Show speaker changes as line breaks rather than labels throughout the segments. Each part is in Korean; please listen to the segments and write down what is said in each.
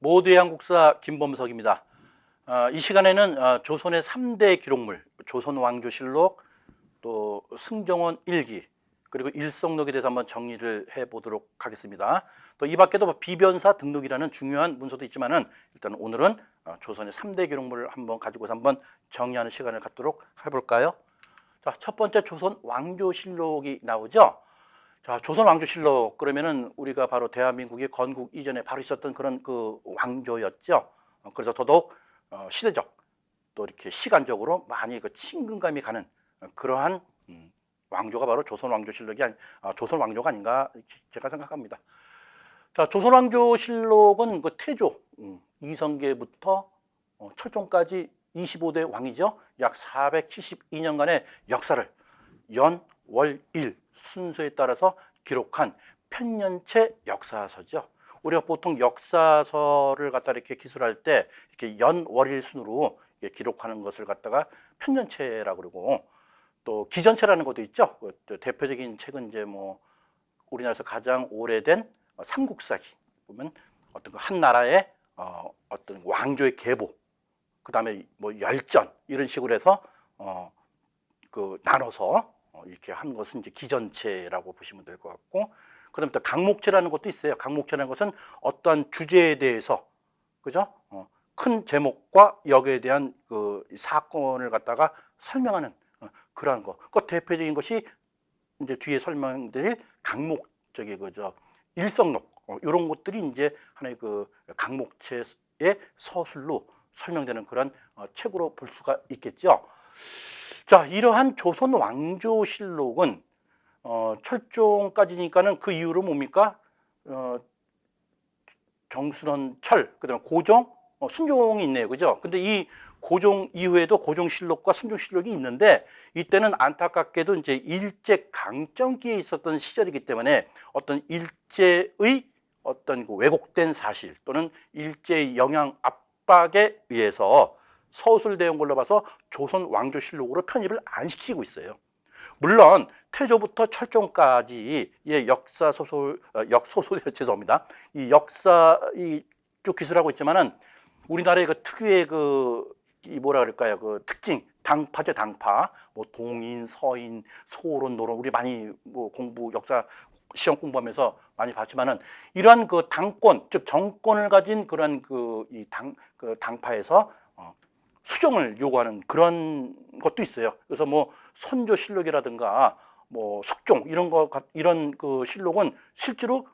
모두의 한국사 김범석입니다. 아, 이 시간에는 아, 조선의 3대 기록물, 조선왕조실록, 또 승정원 일기, 그리고 일성록에 대해서 한번 정리를 해보도록 하겠습니다. 또 이 밖에도 뭐 비변사 등록이라는 중요한 문서도 있지만은 일단 오늘은 아, 조선의 3대 기록물을 한번 가지고서 한번 정리하는 시간을 갖도록 해볼까요? 자, 첫 번째 조선 왕조실록이 나오죠. 자, 조선 왕조실록 그러면은 우리가 바로 대한민국의 건국 이전에 바로 있었던 그런 그 왕조였죠. 어, 그래서 더더욱 어, 시대적 또 이렇게 시간적으로 많이 그 친근감이 가는 어, 그러한 음, 왕조가 바로 조선 왕조실록이 아니, 아, 조선 왕조가 아닌가 제가 생각합니다. 자, 조선 왕조실록은 그 태조 음, 이성계부터 어, 철종까지 25대 왕이죠. 약 472년간의 역사를 연, 월, 일 순서에 따라서 기록한 편년체 역사서죠. 우리가 보통 역사서를 갖다 이렇게 기술할 때 이렇게 연, 월일 순으로 기록하는 것을 갖다가 편년체라고 그러고 또 기전체라는 것도 있죠. 그또 대표적인 책은 이제 뭐 우리나라에서 가장 오래된 삼국사기 보면 어떤 그한 나라의 어, 어떤 왕조의 계보, 그 다음에 뭐 열전 이런 식으로 해서 어, 그 나눠서 어, 이렇게 한 것은 이제 기전체라고 보시면 될 것 같고, 그다음에 또 강목체라는 것도 있어요. 강목체라는 것은 어떠한 주제에 대해서 그죠? 어, 큰 제목과 여기에 대한 그 사건을 갖다가 설명하는 어, 그러한 거. 그 대표적인 것이 이제 뒤에 설명드릴 강목적의 그저 일성록 어, 이런 것들이 이제 하나의 그 강목체의 서술로 설명되는 그런 어, 책으로 볼 수가 있겠죠. 자, 이러한 조선 왕조실록은 어, 철종까지니까는 그 이후로 뭡니까? 어, 정순원 철, 그다음에 고종, 어, 순종이 있네요, 그죠? 근데 이 고종 이후에도 고종실록과 순종실록이 있는데 이때는 안타깝게도 이제 일제 강점기에 있었던 시절이기 때문에 어떤 일제의 어떤 그 왜곡된 사실 또는 일제의 영향 압박에 의해서 서술되온 걸로 봐서 조선 왕조실록으로 편입을 안 시키고 있어요. 물론 태조부터 철종까지의 역사 소설, 어, 역소설 죄송합니다. 이 역사 이 쭉 기술하고 있지만은 우리나라의 그 특유의 그 이 뭐라 그럴까요? 그 특징 당파죠 당파. 뭐 동인, 서인, 소론, 노론 우리 많이 뭐 공부 역사 시험 공부하면서 많이 봤지만은 이러한 그 당권 즉 정권을 가진 그런 그 이 당 그 당파에서 어, 수정을 요구하는 그런 것도 있어요. 그래서 뭐 선조 실록이라든가 뭐 숙종 이런 거 같- 이런 그 실록은 실제로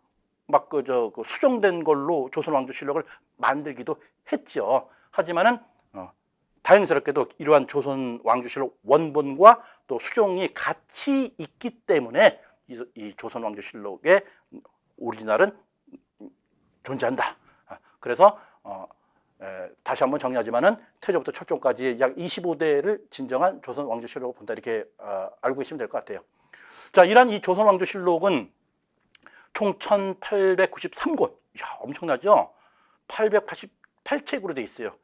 막 그 저 그 수정된 걸로 조선 왕조 실록을 만들기도 했죠. 하지만은 어, 다행스럽게도 이러한 조선 왕조 실록 원본과 또 수정이 같이 있기 때문에 이, 이 조선 왕조 실록의 오리지널은 존재한다. 아, 그래서 어, 에, 다시 한번 정리하지만은 태조부터 철종까지 약 25대를 진정한 조선 왕조실록을 본다 이렇게 어, 알고 계시면 될 것 같아요. 자, 이러한 이 조선 왕조실록은 총 1,893권, 야 엄청나죠? 888책으로 돼 있어요.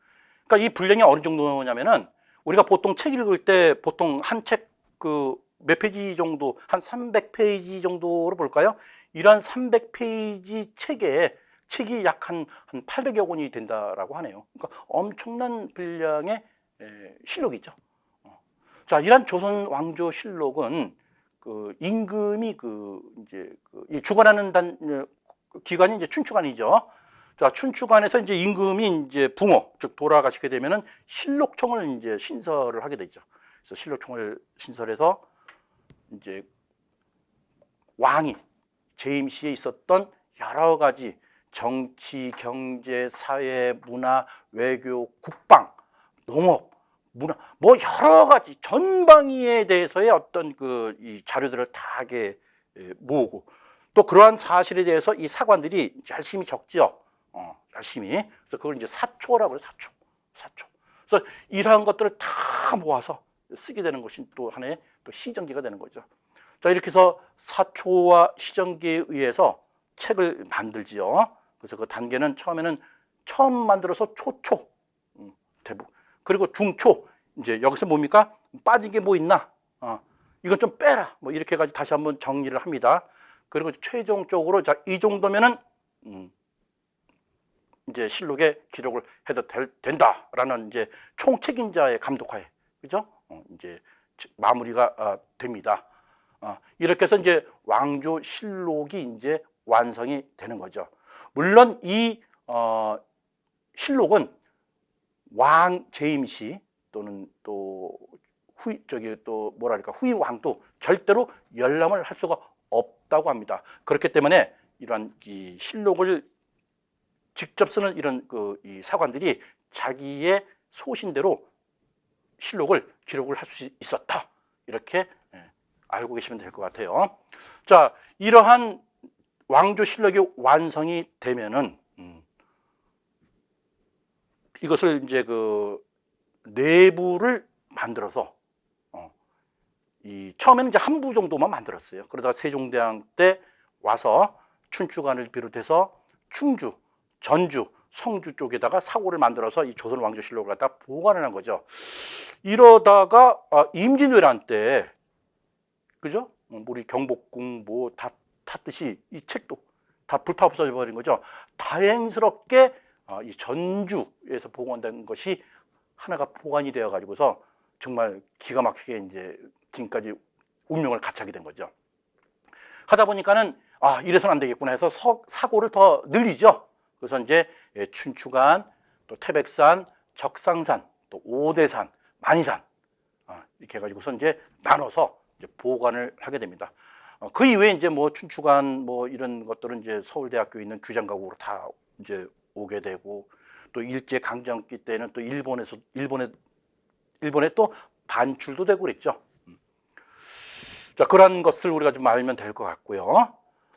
그러니까 이 분량이 어느 정도냐면은 우리가 보통 책 읽을 때 보통 한 책 그 몇 페이지 정도 한 300페이지 정도로 볼까요? 이러한 300페이지 책에 책이 약 한 한 800여 권이 된다라고 하네요. 그러니까 엄청난 분량의 에, 실록이죠. 어. 자, 이러한 조선 왕조 실록은 그 임금이 그 이제 그이 주관하는 단 어, 기관이 이제 춘추관이죠. 자, 춘추관에서 이제 임금이 이제 붕어, 즉 돌아가시게 되면은 실록청을 이제 신설을 하게 되죠. 그래서 실록청을 신설해서 이제 왕이 재임 시에 있었던 여러 가지 정치, 경제, 사회, 문화, 외교, 국방, 농업, 문화 뭐 여러 가지 전방위에 대해서의 어떤 그 이 자료들을 다 하게 예, 모으고 또 그러한 사실에 대해서 이 사관들이 열심히 적죠. 어, 열심히. 그래서 그걸 이제 사초라고 해요. 사초. 사초. 그래서 이러한 것들을 다 모아서 쓰게 되는 것이 또 하나의 또 시정기가 되는 거죠. 자, 이렇게 해서 사초와 시정기에 의해서 책을 만들지요. 그래서 그 단계는 처음에는 처음 만들어서 초초, 음, 대부분. 그리고 중초, 이제 여기서 뭡니까? 빠진 게 뭐 있나? 어, 이건 좀 빼라. 뭐 이렇게 해가지고 다시 한번 정리를 합니다. 그리고 최종적으로 자, 이 정도면은, 음, 이제 실록에 기록을 해도 될, 된다라는 이제 총 책임자의 감독하에 그죠? 어, 이제 마무리가 아, 됩니다. 아, 이렇게 해서 이제 왕조 실록이 이제 완성이 되는 거죠. 물론 이 어, 실록은 왕 제임시 또는 또 후, 저기 또 뭐랄까 후임 왕도 절대로 열람을 할 수가 없다고 합니다. 그렇기 때문에 이러한 이 실록을 직접 쓰는 이런 그 이 사관들이 자기의 소신대로 실록을 기록을 할 수 있었다. 이렇게 예, 알고 계시면 될 것 같아요. 자, 이러한 왕조 실록이 완성이 되면은 음, 이것을 이제 그 내부를 만들어서 어, 이 처음에는 이제 한 부 정도만 만들었어요. 그러다가 세종대왕 때 와서 춘추관을 비롯해서 충주, 전주, 성주 쪽에다가 사고를 만들어서 이 조선 왕조 실록을 갖다 보관을 한 거죠. 이러다가 아, 임진왜란 때 그죠? 어, 우리 경복궁 뭐 다 탔듯이 이 책도 다 불타 없어져 버린 거죠. 다행스럽게 아, 이 전주에서 보관된 것이 하나가 보관이 되어 가지고서 정말 기가 막히게 이제 지금까지 운명을 갖차게 된 거죠. 하다 보니까는 아 이래서는 안 되겠구나 해서 서- 사고를 더 늘리죠. 그래서 이제 예, 춘추관, 또 태백산, 적상산, 또 오대산, 만이산 아, 이렇게 해가지고서 이제 나눠서 이제 보관을 하게 됩니다. 어, 그 이후에 이제 뭐 춘추관 뭐 이런 것들은 이제 서울대학교에 있는 규장가국으로 다 이제 오게 되고 또 일제 강점기 때는 또 일본에서 일본에 일본에 또 반출도 되고 그랬죠. 음. 자 그런 것을 우리가 좀 알면 될 것 같고요.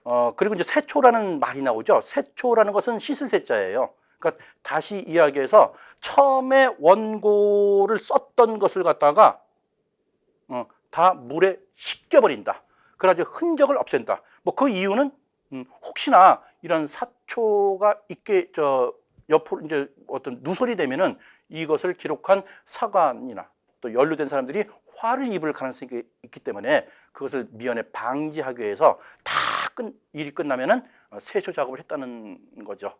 어 그리고 이제 세초라는 말이 나오죠. 세초라는 것은 씻을 세자예요. 그러니까 다시 이야기해서 처음에 원고를 썼던 것을 갖다가 어, 다 물에 씻겨버린다. 그래가지고 흔적을 없앤다. 뭐 그 이유는 음, 혹시나 이런 사초가 있게 저 옆으로 이제 어떤 누설이 되면은 이것을 기록한 사관이나 또 연루된 사람들이 화를 입을 가능성이 있기 때문에 그것을 미연에 방지하기 위해서 다 끝, 일이 끝나면은 어, 세초 작업을 했다는 거죠.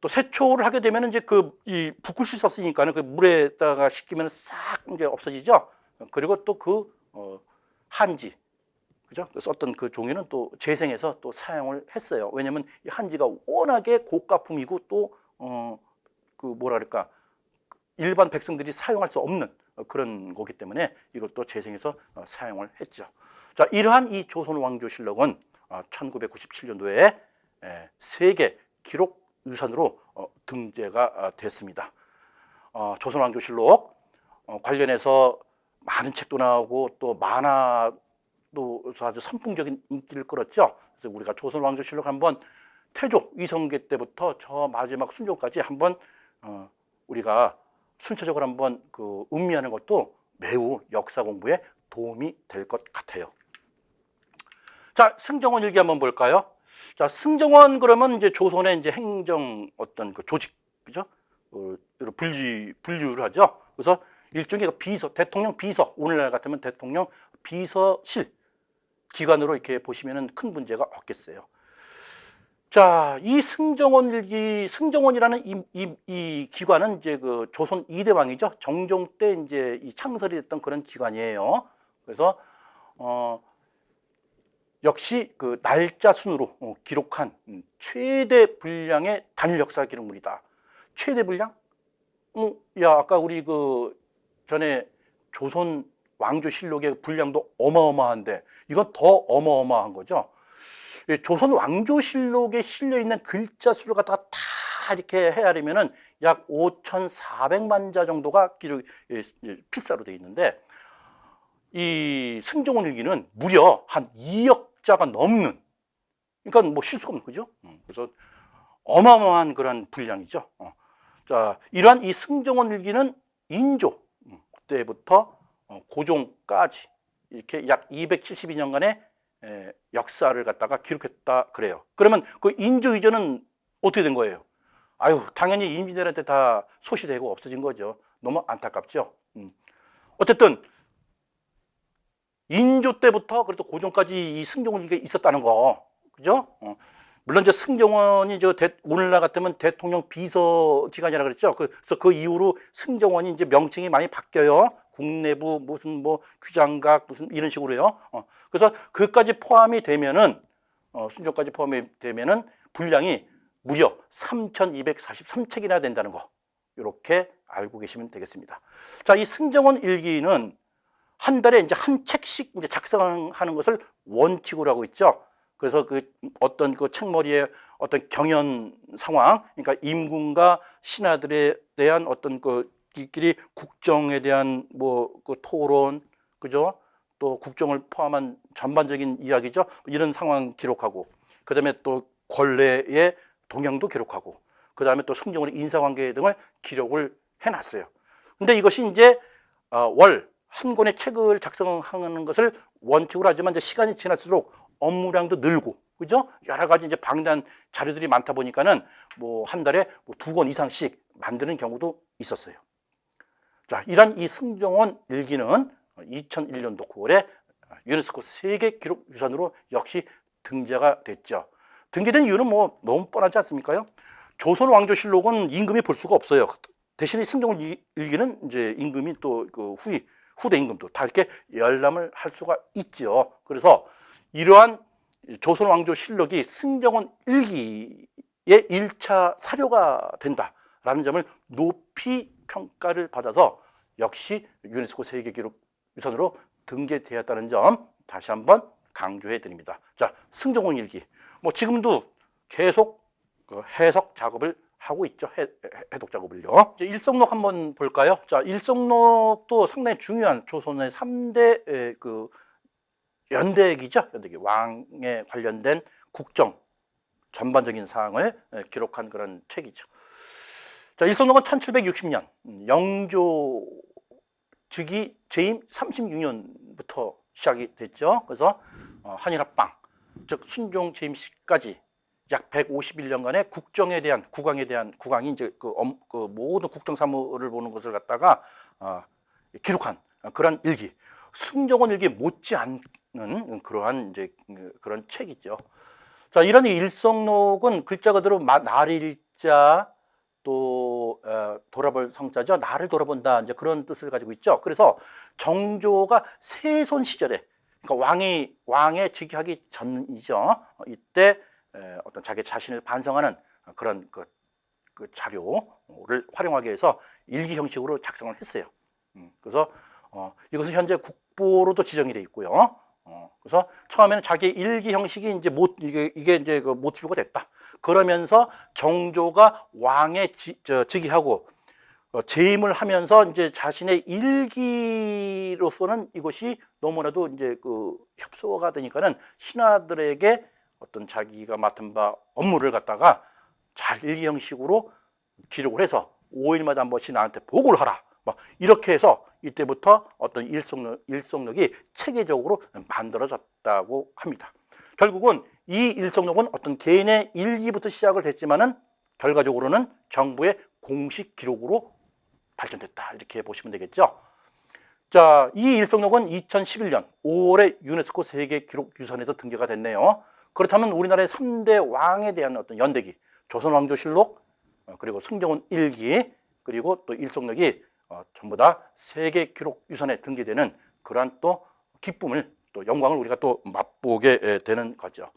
또 세초를 하게 되면 이제 그 이 붓글씨 썼으니까는 그 물에다가 식히면 싹 이제 없어지죠. 그리고 또그 어, 한지 그죠? 그 썼던 그 종이는 또 재생해서 또 사용을 했어요. 왜냐하면 이 한지가 워낙에 고가품이고 또 어 그 뭐라 그럴까 일반 백성들이 사용할 수 없는 어, 그런 거기 때문에 또 재생해서 어, 사용을 했죠. 자, 이러한 이 조선 왕조 실록은 어, 1997년도에 세계 기록 유산으로 어, 등재가 어, 됐습니다. 어, 조선 왕조 실록 어, 관련해서 많은 책도 나오고 또 만화 도 아주 선풍적인 인기를 끌었죠. 그래서 우리가 조선 왕조실록 한번 태조 이성계 때부터 저 마지막 순종까지 한번 어, 우리가 순차적으로 한번 그 음미하는 것도 매우 역사 공부에 도움이 될 것 같아요. 자, 승정원 일기 한번 볼까요? 자, 승정원 그러면 이제 조선의 이제 행정 어떤 그 조직, 그죠? 어, 분리, 분류를 하죠. 그래서 일종의 그 비서, 대통령 비서, 오늘날 같으면 대통령 비서실 기관으로 이렇게 보시면은 큰 문제가 없겠어요. 자, 이 승정원 일기, 승정원이라는 이, 이, 이 기관은 이제 그 조선 이대 왕이죠. 정종 때 이제 이 창설이 됐던 그런 기관이에요. 그래서, 어, 역시 그 날짜 순으로 어, 기록한 음, 최대 분량의 단일 역사 기록물이다. 최대 분량? 어, 야, 아까 우리 그 전에 조선 왕조 실록의 분량도 어마어마한데 이건 더 어마어마한 거죠. 이 조선 왕조실록에 실려 있는 글자 수를 갖다가 다 이렇게 헤아리면은 약 5,400만 자 정도가 기록 예, 예, 필사로 되어 있는데 이 승정원 일기는 무려 한 2억 자가 넘는 그러니까 뭐 실수가 없는 거죠. 음, 그래서 어마어마한 그런 분량이죠. 어. 자, 이러한 이 승정원 일기는 인조 음, 때부터 어, 고종까지 이렇게 약 272년간의 에, 역사를 갖다가 기록했다 그래요. 그러면 그 인조 이전은 어떻게 된 거예요? 아유, 당연히 때다 소시되고 없어진 거죠. 너무 안타깝죠. 음. 어쨌든 인조 때부터 그래도 고종까지 이 승정원일기가 있었다는 거, 그죠? 어. 물론 이제 승정원이 저 대- 오늘날 같으면 대통령 비서 기관이라 그랬죠. 그- 그래서 그 이후로 승정원이 이제 명칭이 많이 바뀌어요. 국내부 무슨 뭐 규장각 무슨 이런 식으로요. 어, 그래서 그까지 포함이 되면은 어, 순정까지 포함이 되면은 분량이 무려 3,243책이나 된다는 거. 이렇게 알고 계시면 되겠습니다. 자, 이 승정원 일기는 한 달에 이제 한 책씩 이제 작성하는 것을 원칙으로 하고 있죠. 그래서 그 어떤 그 책머리에 어떤 경연 상황, 그러니까 임금과 신하들에 대한 어떤 그이 끼리 국정에 대한 뭐 그 토론, 그죠? 또 국정을 포함한 전반적인 이야기죠. 이런 상황 기록하고, 그 다음에 또 권례의 동향도 기록하고, 그 다음에 또 승정원의 인사관계 등을 기록을 해놨어요. 근데 이것이 이제 어, 월한 권의 책을 작성하는 것을 원칙으로 하지만 이제 시간이 지날수록 업무량도 늘고 그죠? 여러 가지 이제 방대한 자료들이 많다 보니까는 뭐 한 달에 뭐 두 권 이상씩 만드는 경우도 있었어요. 자, 이런 이 승정원 일기는 2001년도 9월에 유네스코 세계 기록 유산으로 역시 등재가 됐죠. 등재된 이유는 뭐 너무 뻔하지 않습니까요? 조선 왕조실록은 임금이 볼 수가 없어요. 대신에 승정원 일- 일기는 이제 임금이 또 그 후이 후대 임금도 다 이렇게 열람을 할 수가 있죠. 그래서 이러한 조선 왕조 실록이 승정원 일기의 일차 사료가 된다라는 점을 높이 평가를 받아서 역시 유네스코 세계 기록 유산으로 등재되었다는 점 다시 한번 강조해 드립니다. 자, 승정원 일기. 뭐 지금도 계속 그 해석 작업을 하고 있죠. 해, 해독 작업을요. 이제 일성록 한번 볼까요? 자, 일성록도 상당히 중요한 조선의 3대 그 연대기죠. 연대기 왕에 관련된 국정 전반적인 사항을 에, 기록한 그런 책이죠. 자, 일성록은 1760년 영조 즉위 재임 36년부터 시작이 됐죠. 그래서 어, 한일합방, 즉 순종 재임 시까지 약 151년간의 국정에 대한 국왕에 대한 국왕이 이제 그, 엄- 그 모든 국정 사무를 보는 것을 갖다가 어, 기록한 그런 일기, 승정원 일기 못지 않는 그러한 이제 그- 그런 책이죠. 자, 이런 이 일성록은 글자 그대로 마- 날일자 또 어, 돌아볼 성자죠. 나를 돌아본다 이제 그런 뜻을 가지고 있죠. 그래서 정조가 세손 시절에 그러니까 왕이 왕에 즉위하기 전이죠. 어, 이때 에, 어떤 자기 자신을 반성하는 그런 그, 그 자료를 활용하기 위해서 일기 형식으로 작성을 했어요. 음, 그래서 어, 이것은 현재 국보로도 지정이 돼 있고요. 어, 그래서 처음에는 자기 일기 형식이 이제 못 이게 이게 이제 그 모티브가 됐다. 그러면서 정조가 왕에 지, 저, 즉위하고 어, 재임을 하면서 이제 자신의 일기로서는 이것이 너무나도 이제 그 협소가 되니까는 신하들에게 어떤 자기가 맡은 바 업무를 갖다가 잘 일기 형식으로 기록을 해서 5일마다 한 번씩 나한테 보고를 하라. 막 이렇게 해서 이때부터 어떤 일성록, 일성록이 체계적으로 만들어졌다고 합니다. 결국은 이 일성록은 어떤 개인의 일기부터 시작을 됐지만은 결과적으로는 정부의 공식 기록으로 발전됐다. 이렇게 보시면 되겠죠. 자, 이 일성록은 2011년 5월에 유네스코 세계 기록 유산에서 등재가 됐네요. 그렇다면 우리나라의 3대 왕에 대한 어떤 연대기, 조선 왕조실록, 어, 그리고 승정원 일기, 그리고 또 어, 전부 다 세계 기록 유산에 등재되는 그러한 또 기쁨을 또 영광을 우리가 또 맛보게 에, 되는 거죠.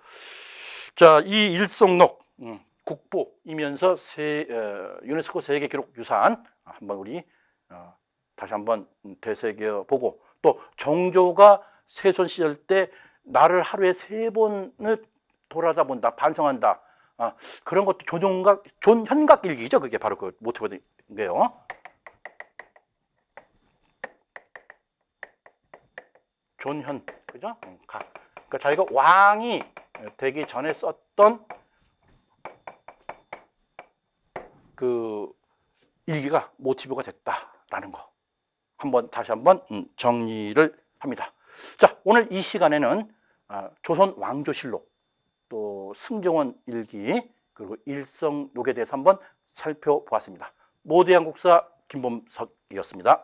자, 이 일성록 음, 국보이면서 세, 어, 유네스코 세계 기록 유산 한번 우리 어, 다시 한번 되새겨 보고 또 정조가 세손 시절 때 나를 하루에 세 번을 돌아다 본다, 반성한다. 아, 그런 것도 조종각, 존현각 일기죠. 그게 바로 그 게요. 존현, 그죠? 음, 각. 그러니까 자기가 왕이 되기 전에 썼던 그 일기가 모티브가 됐다라는 거. 한번 다시 한번 음, 정리를 합니다. 자, 오늘 이 시간에는 아, 조선 왕조실록 또 승정원 일기 그리고 일성록에 대해서 한번 살펴보았습니다. 모두의 한국사 김범석이었습니다.